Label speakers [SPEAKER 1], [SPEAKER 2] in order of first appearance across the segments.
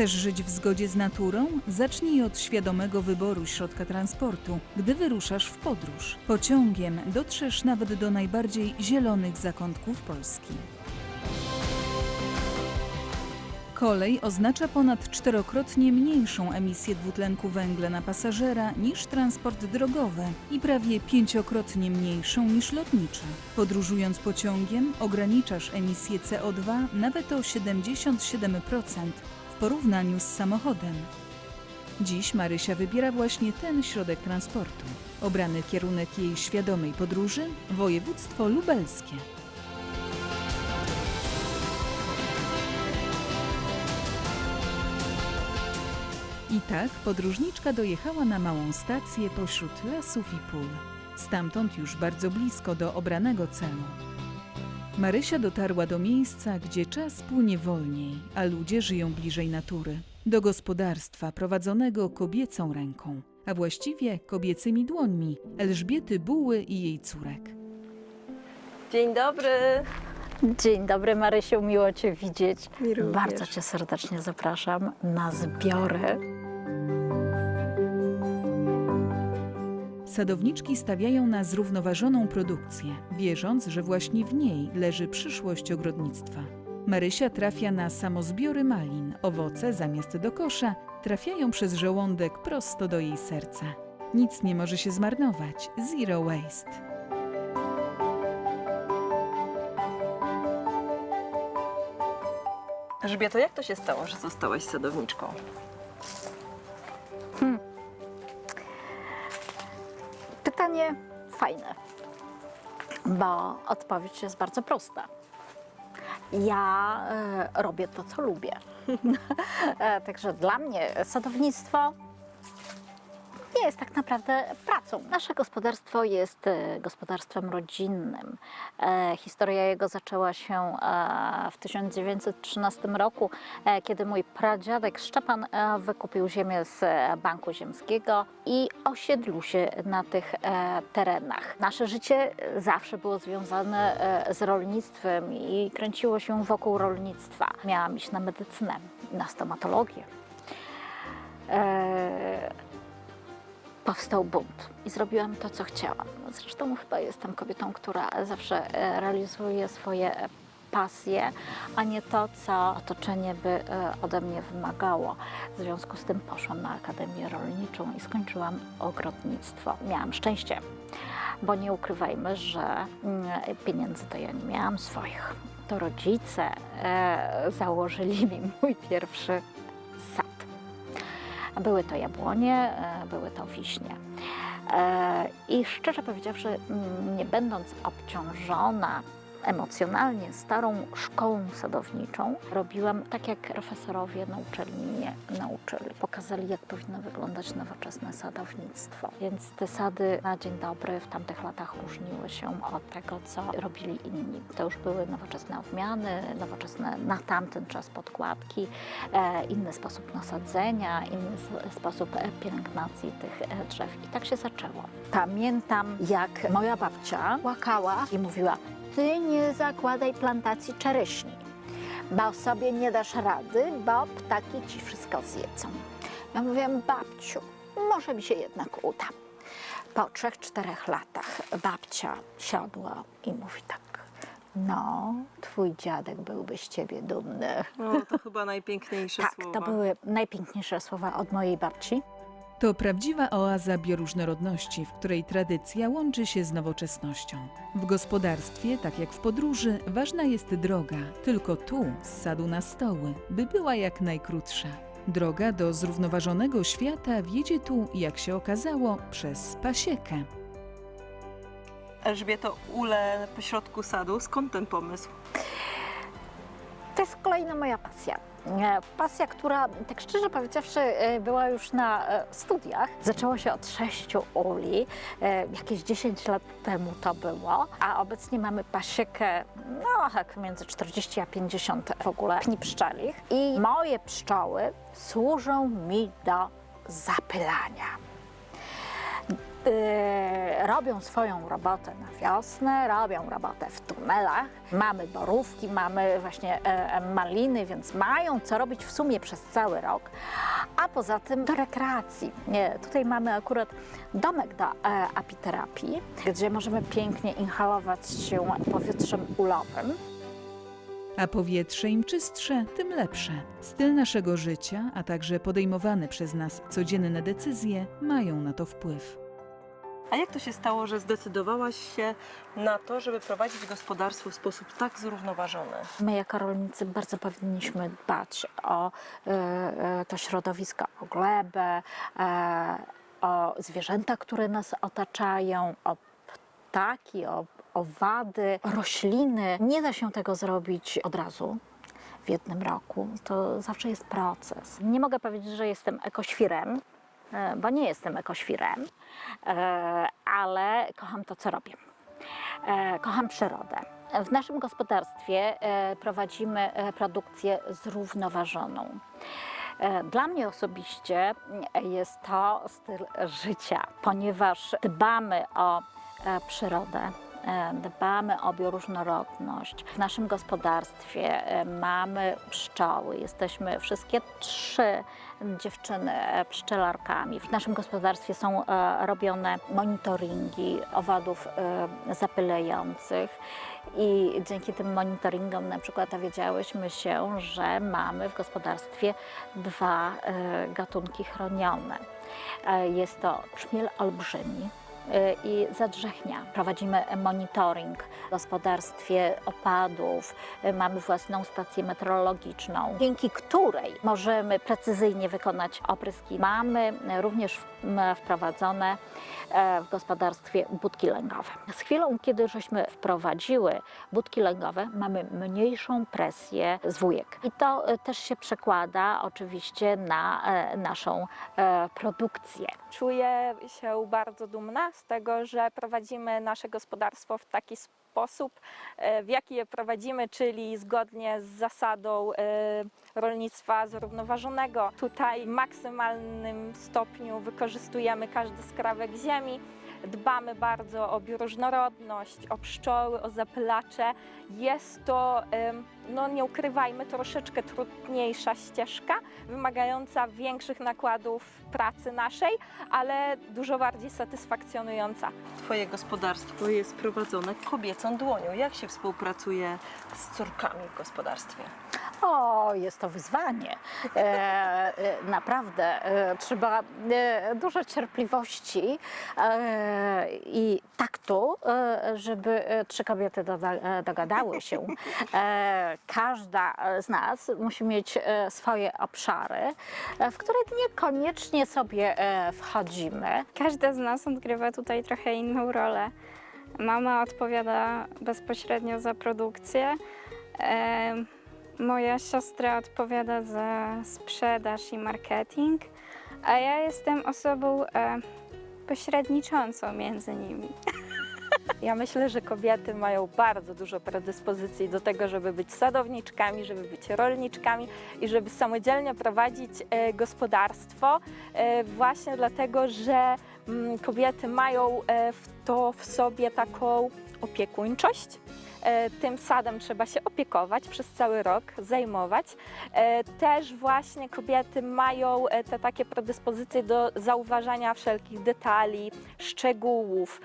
[SPEAKER 1] Chcesz żyć w zgodzie z naturą? Zacznij od świadomego wyboru środka transportu, gdy wyruszasz w podróż. Pociągiem dotrzesz nawet do najbardziej zielonych zakątków Polski. Kolej oznacza ponad czterokrotnie mniejszą emisję dwutlenku węgla na pasażera niż transport drogowy i prawie pięciokrotnie mniejszą niż lotniczy. Podróżując pociągiem ograniczasz emisję CO2 nawet o 77% w porównaniu z samochodem. Dziś Marysia wybiera właśnie ten środek transportu. Obrany kierunek jej świadomej podróży województwo lubelskie. I tak podróżniczka dojechała na małą stację pośród lasów i pól. Stamtąd już bardzo blisko do obranego celu. Marysia dotarła do miejsca, gdzie czas płynie wolniej, a ludzie żyją bliżej natury. Do gospodarstwa prowadzonego kobiecą ręką, a właściwie kobiecymi dłońmi Elżbiety Buły i jej córek.
[SPEAKER 2] Dzień dobry.
[SPEAKER 3] Dzień dobry Marysiu, miło Cię widzieć.
[SPEAKER 2] Mi również.
[SPEAKER 3] Bardzo Cię serdecznie zapraszam na zbiory.
[SPEAKER 1] Sadowniczki stawiają na zrównoważoną produkcję, wierząc, że właśnie w niej leży przyszłość ogrodnictwa. Marysia trafia na samozbiory malin. Owoce zamiast do kosza trafiają przez żołądek prosto do jej serca. Nic nie może się zmarnować. Zero waste.
[SPEAKER 2] Elżbieto, jak to się stało, że zostałaś sadowniczką?
[SPEAKER 3] Fajne, bo odpowiedź jest bardzo prosta. Ja e, robię to, co lubię. E, Także dla mnie sadownictwo nie jest tak naprawdę pracą. Nasze gospodarstwo jest e, gospodarstwem rodzinnym. E, Historia jego zaczęła się e, w 1913 roku, kiedy mój pradziadek Szczepan wykupił ziemię z Banku Ziemskiego i osiedlił się na tych terenach. Nasze życie zawsze było związane z rolnictwem i kręciło się wokół rolnictwa. Miałam iść na medycynę, na stomatologię. Powstał bunt i zrobiłam to, co chciałam. Zresztą chyba jestem kobietą, która zawsze e, realizuje swoje pasje, a nie to, co otoczenie by e, ode mnie wymagało. W związku z tym poszłam na Akademię Rolniczą i skończyłam ogrodnictwo. Miałam szczęście, bo nie ukrywajmy, że mm, pieniędzy to ja nie miałam swoich. To rodzice e, założyli mi mój pierwszy. Były to jabłonie, e, były to wiśnie. E, I szczerze powiedziawszy, nie będąc obciążona emocjonalnie starą szkołą sadowniczą, robiłam tak, jak profesorowie nauczyli mnie, nauczyli. Pokazali, jak powinno wyglądać nowoczesne sadownictwo. Więc te sady na dzień dobry w tamtych latach różniły się od tego, co robili inni. To już były nowoczesne odmiany, nowoczesne na tamten czas podkładki, e, inny sposób nasadzenia, inny sposób e, pielęgnacji tych e, drzew. I tak się zaczęło. Pamiętam, jak moja babcia płakała i mówiła, ty nie zakładaj plantacji czereśni, bo sobie nie dasz rady, bo ptaki ci wszystko zjedzą. Ja mówiłam, babciu, może mi się jednak uda. Po trzech, czterech latach babcia siadła i mówi tak, no, twój dziadek byłby z ciebie dumny.
[SPEAKER 2] No, to chyba najpiękniejsze
[SPEAKER 3] Tak,
[SPEAKER 2] słowa.
[SPEAKER 3] to były najpiękniejsze słowa od mojej babci.
[SPEAKER 1] To prawdziwa oaza bioróżnorodności, w której tradycja łączy się z nowoczesnością. W gospodarstwie, tak jak w podróży, ważna jest droga. Tylko tu, z sadu na stoły, by była jak najkrótsza. Droga do zrównoważonego świata wiedzie tu, jak się okazało, przez pasiekę.
[SPEAKER 2] Elżbieto, ule pośrodku sadu, skąd ten pomysł?
[SPEAKER 3] To jest kolejna moja pasja. E, Pasja, która, tak szczerze powiedziawszy, e, była już na e, studiach. Zaczęło się od sześciu uli, jakieś 10 lat temu to było, a obecnie mamy pasiekę, no tak między 40 a 50 w ogóle pni pszczelich. I moje pszczoły służą mi do zapylania. E, robią swoją robotę na wiosnę, robią robotę w tunelach. Mamy borówki, mamy właśnie e, e, maliny, więc mają co robić w sumie przez cały rok. A poza tym do rekreacji. Nie, tutaj mamy akurat domek do e, apiterapii, gdzie możemy pięknie inhalować się powietrzem ulowym.
[SPEAKER 1] A powietrze im czystsze, tym lepsze. Styl naszego życia, a także podejmowane przez nas codzienne decyzje mają na to wpływ.
[SPEAKER 2] A jak to się stało, że zdecydowałaś się na to, żeby prowadzić gospodarstwo w sposób tak zrównoważony?
[SPEAKER 3] My jako rolnicy bardzo powinniśmy dbać o e, e, to środowisko, o glebę, e, o zwierzęta, które nas otaczają, o ptaki, o owady, rośliny. Nie da się tego zrobić od razu. W jednym roku to zawsze jest proces. Nie mogę powiedzieć, że jestem ekoświrem, bo nie jestem ekoświrem, e, ale kocham to, co robię. E, Kocham przyrodę. W naszym gospodarstwie e, prowadzimy produkcję zrównoważoną. Dla mnie osobiście jest to styl życia, ponieważ dbamy o przyrodę. Dbamy o bioróżnorodność. W naszym gospodarstwie mamy pszczoły. Jesteśmy wszystkie trzy dziewczyny pszczelarkami. W naszym gospodarstwie są e, robione monitoringi owadów e, zapylających i dzięki tym monitoringom na przykład dowiedziałyśmy się, że mamy w gospodarstwie dwa e, gatunki chronione. Jest to czmiel olbrzymi, i zadrzechnia. Prowadzimy monitoring w gospodarstwie opadów, e, mamy własną stację meteorologiczną, dzięki której możemy precyzyjnie wykonać opryski. Mamy również w- wprowadzone e, w gospodarstwie budki lęgowe. Z chwilą, kiedy żeśmy wprowadziły budki lęgowe, mamy mniejszą presję z wujek. I to e, też się przekłada oczywiście na e, naszą e, produkcję.
[SPEAKER 4] Czuję się bardzo dumna z tego, że prowadzimy nasze gospodarstwo w taki sposób, e, w jaki je prowadzimy, czyli zgodnie z zasadą e, rolnictwa zrównoważonego. Tutaj w maksymalnym stopniu wykorzystujemy każdy skrawek ziemi. Dbamy bardzo o bioróżnorodność, o pszczoły, o zapylacze. Jest to, no nie ukrywajmy, troszeczkę trudniejsza ścieżka, wymagająca większych nakładów pracy naszej, ale dużo bardziej satysfakcjonująca.
[SPEAKER 2] Twoje gospodarstwo jest prowadzone kobiecą dłonią. Jak się współpracuje z córkami w gospodarstwie?
[SPEAKER 3] O, jest to wyzwanie. E, e, naprawdę e, trzeba e, dużo cierpliwości e, i taktu, e, żeby e, trzy kobiety e, dogadały się. E, każda z nas musi mieć e, swoje obszary, e, w które niekoniecznie sobie e, wchodzimy.
[SPEAKER 5] Każda z nas odgrywa tutaj trochę inną rolę. Mama odpowiada bezpośrednio za produkcję. E, moja siostra odpowiada za sprzedaż i marketing, a ja jestem osobą e, pośredniczącą między nimi.
[SPEAKER 4] Ja myślę, że kobiety mają bardzo dużo predyspozycji do tego, żeby być sadowniczkami, żeby być rolniczkami i żeby samodzielnie prowadzić e, gospodarstwo, e, właśnie dlatego, że mm, kobiety mają e, w to w sobie taką opiekuńczość. E, Tym sadem trzeba się opiekować przez cały rok, zajmować. E, Też właśnie kobiety mają e, te takie predyspozycje do zauważania wszelkich detali, szczegółów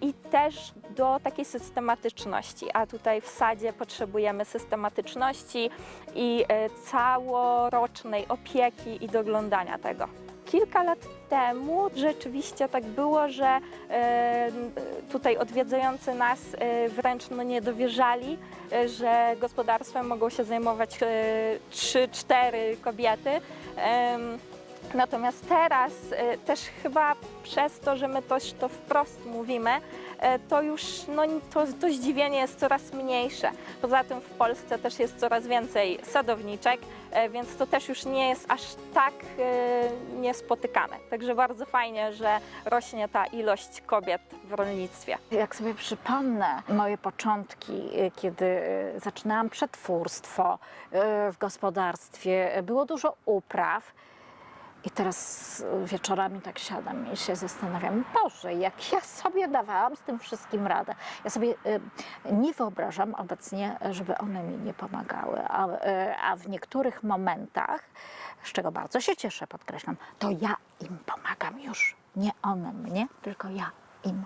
[SPEAKER 4] i też do takiej systematyczności. A tutaj w sadzie potrzebujemy systematyczności i całorocznej opieki i doglądania tego. Kilka lat temu rzeczywiście tak było, że e, tutaj odwiedzający nas e, wręcz no, nie dowierzali, e, że gospodarstwem mogą się zajmować e, 3-4 kobiety. Natomiast teraz e, też chyba przez to, że my też to wprost mówimy, e, to już no, to, to zdziwienie jest coraz mniejsze. Poza tym w Polsce też jest coraz więcej sadowniczek, e, więc to też już nie jest aż tak niespotykane. Także bardzo fajnie, że rośnie ta ilość kobiet w rolnictwie.
[SPEAKER 3] Jak sobie przypomnę moje początki, y, kiedy y, zaczynałam przetwórstwo y, w gospodarstwie, y, było dużo upraw. I teraz wieczorami tak siadam i się zastanawiam, Boże, jak ja sobie dawałam z tym wszystkim radę. Ja sobie y, nie wyobrażam obecnie, żeby one mi nie pomagały, a, y, a w niektórych momentach, z czego bardzo się cieszę, podkreślam, to ja im pomagam już. Nie one mnie, tylko ja im.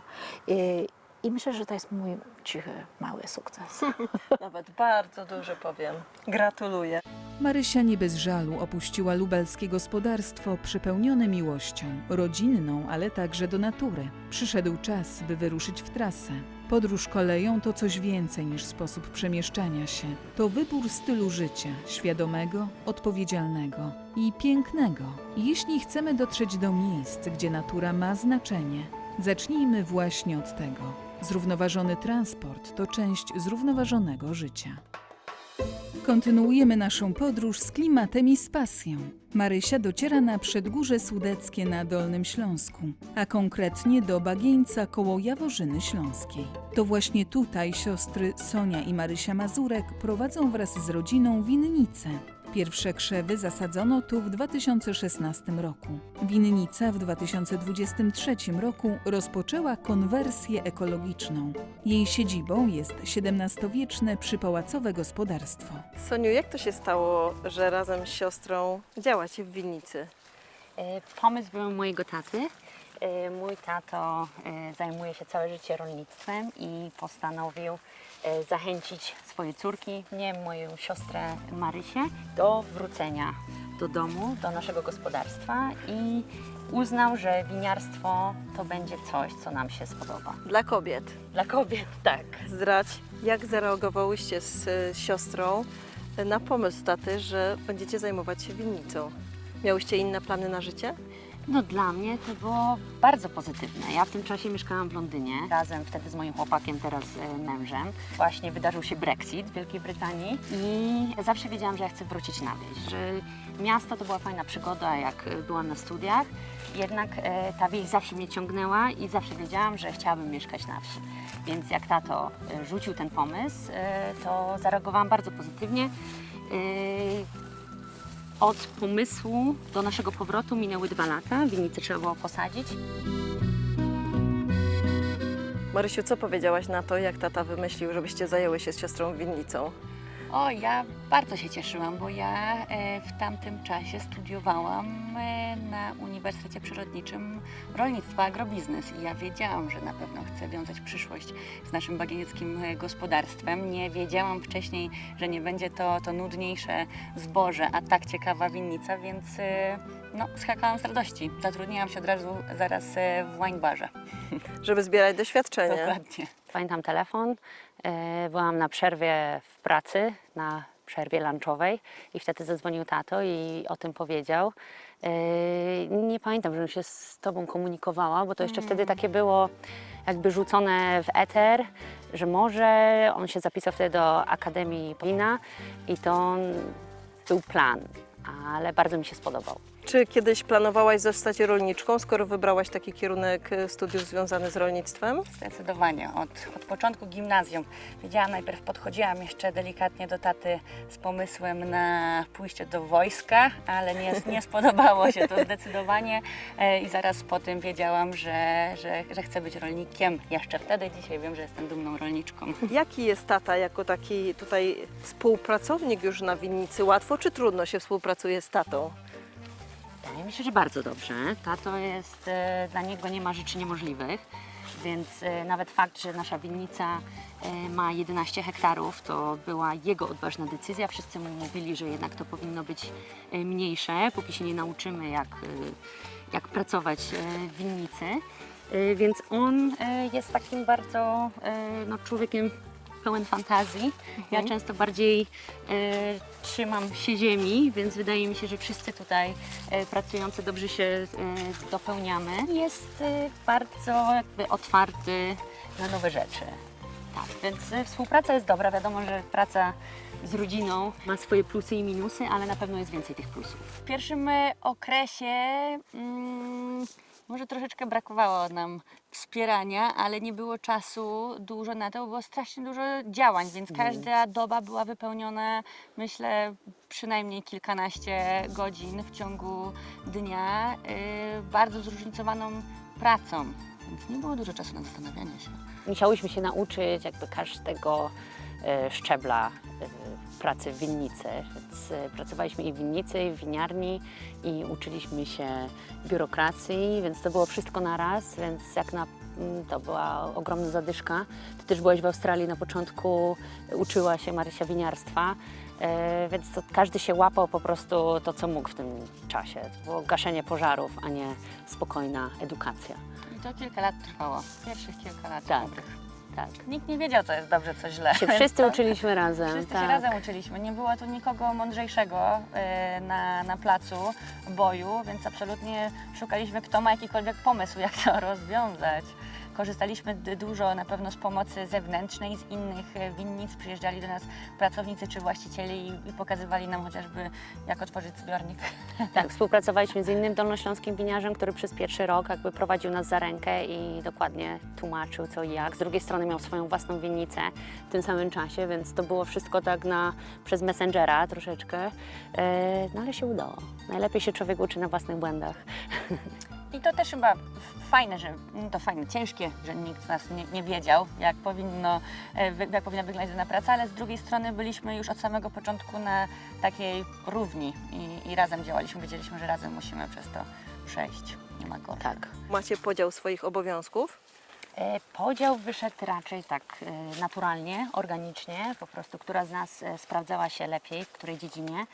[SPEAKER 3] I myślę, że to jest mój cichy, mały sukces.
[SPEAKER 2] Nawet bardzo duży powiem. Gratuluję.
[SPEAKER 1] Marysia nie bez żalu opuściła lubelskie gospodarstwo przepełnione miłością, rodzinną, ale także do natury. Przyszedł czas, by wyruszyć w trasę. Podróż koleją to coś więcej niż sposób przemieszczania się. To wybór stylu życia, świadomego, odpowiedzialnego i pięknego. Jeśli chcemy dotrzeć do miejsc, gdzie natura ma znaczenie, zacznijmy właśnie od tego. Zrównoważony transport to część zrównoważonego życia. Kontynuujemy naszą podróż z klimatem i z pasją. Marysia dociera na Przedgórze Sudeckie na Dolnym Śląsku, a konkretnie do Bagieńca koło Jaworzyny Śląskiej. To właśnie tutaj siostry Sonia i Marysia Mazurek prowadzą wraz z rodziną winnicę. Pierwsze krzewy zasadzono tu w 2016 roku. Winnica w 2023 roku rozpoczęła konwersję ekologiczną. Jej siedzibą jest XVII-wieczne przypałacowe gospodarstwo.
[SPEAKER 2] Soniu, jak to się stało, że razem z siostrą działacie w winnicy?
[SPEAKER 6] E, Pomysł był mojego taty. E, Mój tato e, zajmuje się całe życie rolnictwem i postanowił e, zachęcić swoje córki, mnie, moją siostrę Marysię, do wrócenia do domu, do naszego gospodarstwa i uznał, że winiarstwo to będzie coś, co nam się spodoba.
[SPEAKER 2] Dla kobiet.
[SPEAKER 6] Dla kobiet, tak.
[SPEAKER 2] Zdradź, jak zareagowałyście z y, siostrą na pomysł taty, że będziecie zajmować się winnicą? Miałyście inne plany na życie?
[SPEAKER 6] No dla mnie to było bardzo pozytywne. Ja w tym czasie mieszkałam w Londynie, razem wtedy z moim chłopakiem, teraz e, mężem. Właśnie wydarzył się Brexit w Wielkiej Brytanii i zawsze wiedziałam, że ja chcę wrócić na wieś, że miasto to była fajna przygoda, jak e, byłam na studiach. Jednak e, ta wieś zawsze mnie ciągnęła i zawsze wiedziałam, że chciałabym mieszkać na wsi. Więc jak tato rzucił ten pomysł, to zareagowałam bardzo pozytywnie. Od pomysłu do naszego powrotu minęły dwa lata. Winnicę trzeba było posadzić.
[SPEAKER 2] Marysiu, co powiedziałaś na to, jak tata wymyślił, żebyście zajęły się z siostrą winnicą?
[SPEAKER 6] O, ja bardzo się cieszyłam, bo ja e, w tamtym czasie studiowałam e, na Uniwersytecie Przyrodniczym rolnictwo, agrobiznes i ja wiedziałam, że na pewno chcę wiązać przyszłość z naszym bagienieckim e, gospodarstwem. Nie wiedziałam wcześniej, że nie będzie to, to nudniejsze zboże, a tak ciekawa winnica, więc no, skakałam z radości. Zatrudniłam się od razu zaraz w wine barze.
[SPEAKER 2] Żeby zbierać doświadczenie.
[SPEAKER 6] Dokładnie. Pamiętam telefon. E, Byłam na przerwie w pracy, na przerwie lunchowej i wtedy zadzwonił tato i o tym powiedział. E, Nie pamiętam, żebym się z tobą komunikowała, bo to jeszcze wtedy takie było jakby rzucone w eter, że może on się zapisał wtedy do Akademii Polina i to był plan, ale bardzo mi się spodobał.
[SPEAKER 2] Czy kiedyś planowałaś zostać rolniczką, skoro wybrałaś taki kierunek y, studiów związany z rolnictwem?
[SPEAKER 6] Zdecydowanie. Od, od początku gimnazjum wiedziałam, najpierw podchodziłam jeszcze delikatnie do taty z pomysłem na pójście do wojska, ale nie, nie spodobało się to zdecydowanie e, i zaraz po tym wiedziałam, że, że, że chcę być rolnikiem. Jeszcze wtedy, dzisiaj wiem, że jestem dumną rolniczką.
[SPEAKER 2] Jaki jest tata jako taki tutaj współpracownik już na winnicy? Łatwo czy trudno się współpracuje z tatą?
[SPEAKER 6] Wydaje mi się, że bardzo dobrze. Tato jest, e, dla niego nie ma rzeczy niemożliwych, więc e, nawet fakt, że nasza winnica e, ma 11 hektarów, to była jego odważna decyzja. Wszyscy mu mówili, że jednak to powinno być e, mniejsze, póki się nie nauczymy, jak, e, jak pracować e, w winnicy. E, Więc on e, jest takim bardzo e, no, człowiekiem pełen fantazji. Ja często bardziej e, trzymam się ziemi, więc wydaje mi się, że wszyscy tutaj e, pracujący dobrze się e, dopełniamy. Jest e, bardzo jakby otwarty na nowe rzeczy. Tak, więc e, współpraca jest dobra. Wiadomo, że praca z rodziną ma swoje plusy i minusy, ale na pewno jest więcej tych plusów. W pierwszym e, okresie mm,
[SPEAKER 7] Może troszeczkę brakowało nam wspierania, ale nie było czasu dużo na to, bo było strasznie dużo działań, więc każda doba była wypełniona, myślę, przynajmniej kilkanaście godzin w ciągu dnia, yy, bardzo zróżnicowaną pracą, więc nie było dużo czasu na zastanawianie się.
[SPEAKER 6] Musiałyśmy się nauczyć jakby każdego szczebla e, pracy w winnicy. Więc e, pracowaliśmy i w winnicy, i w winiarni i uczyliśmy się biurokracji, więc to było wszystko na raz, więc jak na mm, to była ogromna zadyszka. Ty też byłaś w Australii na początku, uczyła się Marysia winiarstwa, e, więc to każdy się łapał po prostu to, co mógł w tym czasie. To było gaszenie pożarów, a nie spokojna edukacja.
[SPEAKER 7] I to kilka lat trwało, pierwszych kilka lat.
[SPEAKER 6] Tak.
[SPEAKER 7] dobrych.
[SPEAKER 6] Tak.
[SPEAKER 7] Nikt nie wiedział, co jest dobrze, co źle.
[SPEAKER 6] Się
[SPEAKER 7] Więc
[SPEAKER 6] wszyscy
[SPEAKER 7] to-
[SPEAKER 6] uczyliśmy razem.
[SPEAKER 7] Wszyscy
[SPEAKER 6] tak.
[SPEAKER 7] się razem uczyliśmy. Nie było tu nikogo mądrzejszego e, na, na placu boju, więc absolutnie szukaliśmy, kto ma jakikolwiek pomysł, jak to rozwiązać. Korzystaliśmy dużo na pewno z pomocy zewnętrznej, z innych e, winnic. Przyjeżdżali do nas pracownicy czy właścicieli i, i pokazywali nam chociażby, jak otworzyć zbiornik.
[SPEAKER 6] Tak, współpracowaliśmy z innym dolnośląskim winiarzem, który przez pierwszy rok jakby prowadził nas za rękę i dokładnie tłumaczył co i jak. Z drugiej strony miał swoją własną winnicę w tym samym czasie, więc to było wszystko tak na, przez Messengera troszeczkę, e, no ale się udało. Najlepiej się człowiek uczy na własnych błędach.
[SPEAKER 7] I to też chyba fajne, że no to fajne, ciężkie, że nikt z nas nie, nie wiedział, jak, powinno, e, jak powinna wyglądać dana praca, ale z drugiej strony byliśmy już od samego początku na takiej równi i, i razem działaliśmy. Wiedzieliśmy, że razem musimy przez to przejść. Nie ma gorzej.
[SPEAKER 6] Tak.
[SPEAKER 2] Macie podział swoich obowiązków?
[SPEAKER 7] E, Podział wyszedł raczej tak e, naturalnie, organicznie, po prostu która z nas sprawdzała się lepiej, w której dziedzinie.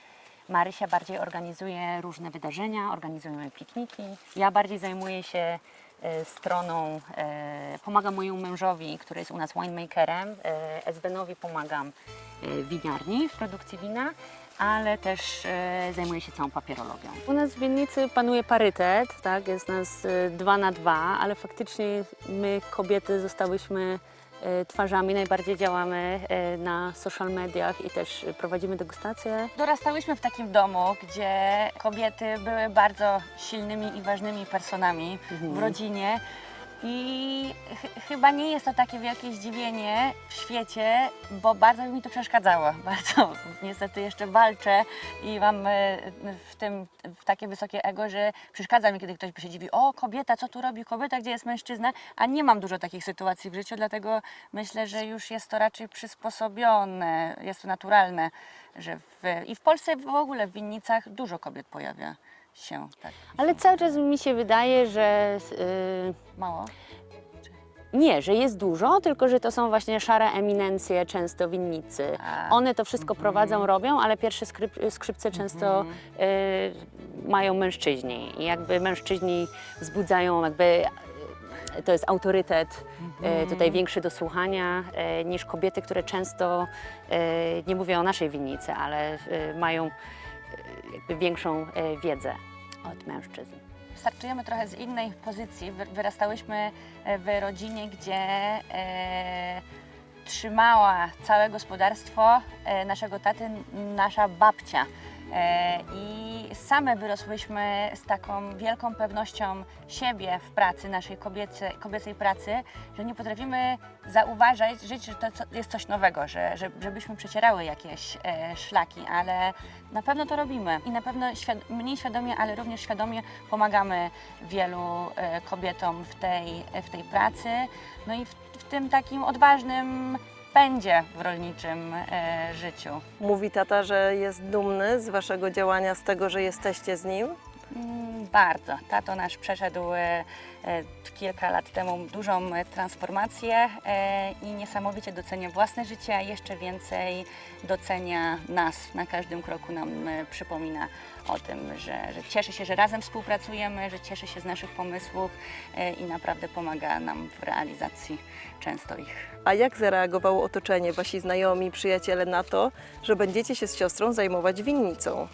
[SPEAKER 7] Marysia bardziej organizuje różne wydarzenia, organizujemy pikniki. Ja bardziej zajmuję się e, stroną, e, pomagam mojemu mężowi, który jest u nas winemakerem, e, Esbenowi pomagam w winiarni, w produkcji wina, ale też zajmuję się całą papierologią.
[SPEAKER 6] U nas w winnicy panuje parytet, tak? jest nas dwa na dwa, ale faktycznie my kobiety zostałyśmy twarzami, najbardziej działamy e, na social mediach i też prowadzimy degustacje.
[SPEAKER 7] Dorastałyśmy w takim domu, gdzie kobiety były bardzo silnymi i ważnymi personami w rodzinie. I ch- chyba nie jest to takie wielkie zdziwienie w świecie, bo bardzo mi to przeszkadzało. Bardzo. Niestety jeszcze walczę i mam e, w tym takie wysokie ego, że przeszkadza mi, kiedy ktoś się dziwi, o kobieta, co tu robi? Kobieta, gdzie jest mężczyzna, a nie mam dużo takich sytuacji w życiu, dlatego myślę, że już jest to raczej przysposobione, jest to naturalne, że w, i w Polsce w ogóle w winnicach dużo kobiet pojawia się. Tak,
[SPEAKER 6] Ale cały czas mi się wydaje, że e,
[SPEAKER 7] mało.
[SPEAKER 6] nie, że jest dużo, tylko że to są właśnie szare eminencje często winnicy.
[SPEAKER 7] A.
[SPEAKER 6] One to wszystko prowadzą, robią, ale pierwsze skryp, skrzypce często e, mają mężczyźni i jakby mężczyźni wzbudzają jakby e, to jest autorytet e, tutaj większy do słuchania e, niż kobiety, które często nie mówię o naszej winnicy, ale mają jakby większą e, wiedzę od mężczyzn.
[SPEAKER 7] startujemy trochę z innej pozycji. Wy- Wyrastałyśmy e, w rodzinie, gdzie e, trzymała całe gospodarstwo e, naszego taty nasza babcia. E, I same wyrosłyśmy z taką wielką pewnością siebie w pracy, naszej kobiece, kobiecej pracy, że nie potrafimy zauważać, żyć, że to jest coś nowego, że, że, żebyśmy przecierały jakieś e, szlaki, ale na pewno to robimy. I na pewno świad- mniej świadomie, ale również świadomie pomagamy wielu e, kobietom w tej, w tej pracy, no i w, w tym takim odważnym pędzie w rolniczym e, życiu.
[SPEAKER 2] Mówi tata, że jest dumny z waszego działania, z tego, że jesteście z nim.
[SPEAKER 7] Mm, Bardzo. Tato nasz przeszedł e, e, kilka lat temu dużą e, transformację i niesamowicie docenia własne życie, a jeszcze więcej docenia nas. Na każdym kroku nam przypomina o tym, że, że cieszy się, że razem współpracujemy, że cieszy się z naszych pomysłów i naprawdę pomaga nam w realizacji często ich.
[SPEAKER 2] A jak zareagowało otoczenie, wasi znajomi, przyjaciele na to, że będziecie się z siostrą zajmować winnicą?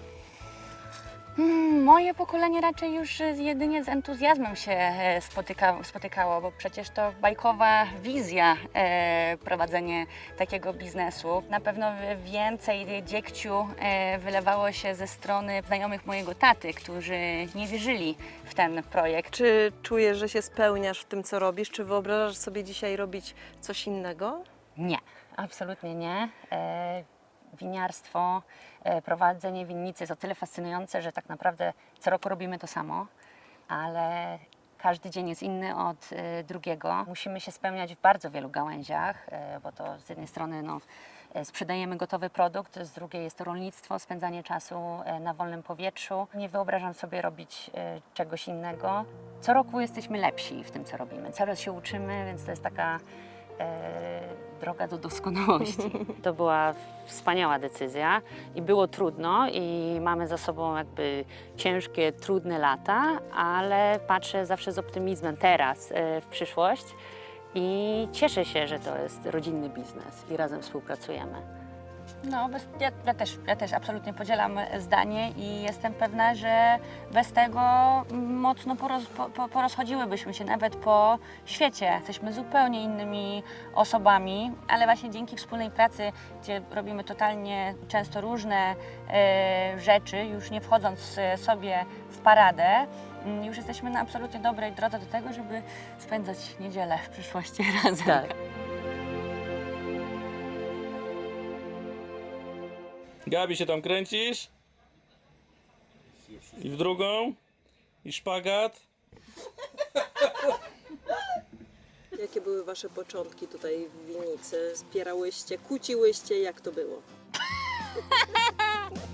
[SPEAKER 6] Hmm, moje pokolenie raczej już e, jedynie z entuzjazmem się e, spotyka, spotykało, bo przecież to bajkowa wizja e, prowadzenie takiego biznesu. Na pewno więcej dziegciu e, wylewało się ze strony znajomych mojego taty, którzy nie wierzyli w ten projekt.
[SPEAKER 2] Czy czujesz, że się spełniasz w tym, co robisz? Czy wyobrażasz sobie dzisiaj robić coś innego?
[SPEAKER 6] Nie, absolutnie nie. E, winiarstwo, e, prowadzenie winnicy jest o tyle fascynujące, że tak naprawdę co roku robimy to samo, ale każdy dzień jest inny od e, drugiego. Musimy się spełniać w bardzo wielu gałęziach, e, bo to z jednej strony no, sprzedajemy gotowy produkt, z drugiej jest to rolnictwo, spędzanie czasu na wolnym powietrzu. Nie wyobrażam sobie robić czegoś innego. Co roku jesteśmy lepsi w tym, co robimy. Coraz się uczymy, więc to jest taka droga do doskonałości. To była wspaniała decyzja i było trudno i mamy za sobą jakby ciężkie, trudne lata, ale patrzę zawsze z optymizmem teraz e, w przyszłość i cieszę się, że to jest rodzinny biznes i razem współpracujemy. No, bez, ja, ja, też, ja też absolutnie podzielam zdanie i jestem pewna, że bez tego mocno poroz, po, po, porozchodziłybyśmy się nawet po świecie. Jesteśmy zupełnie innymi osobami, ale właśnie dzięki wspólnej pracy, gdzie robimy totalnie często różne e, rzeczy, już nie wchodząc e, sobie w paradę, mm, już jesteśmy na absolutnie dobrej drodze do tego, żeby spędzać niedzielę w przyszłości razem.
[SPEAKER 7] Tak.
[SPEAKER 8] Gabi się tam kręcisz. I w drugą. I szpagat.
[SPEAKER 2] Jakie były Wasze początki tutaj w winnicy? Zbierałyście, kłóciłyście? Jak to było?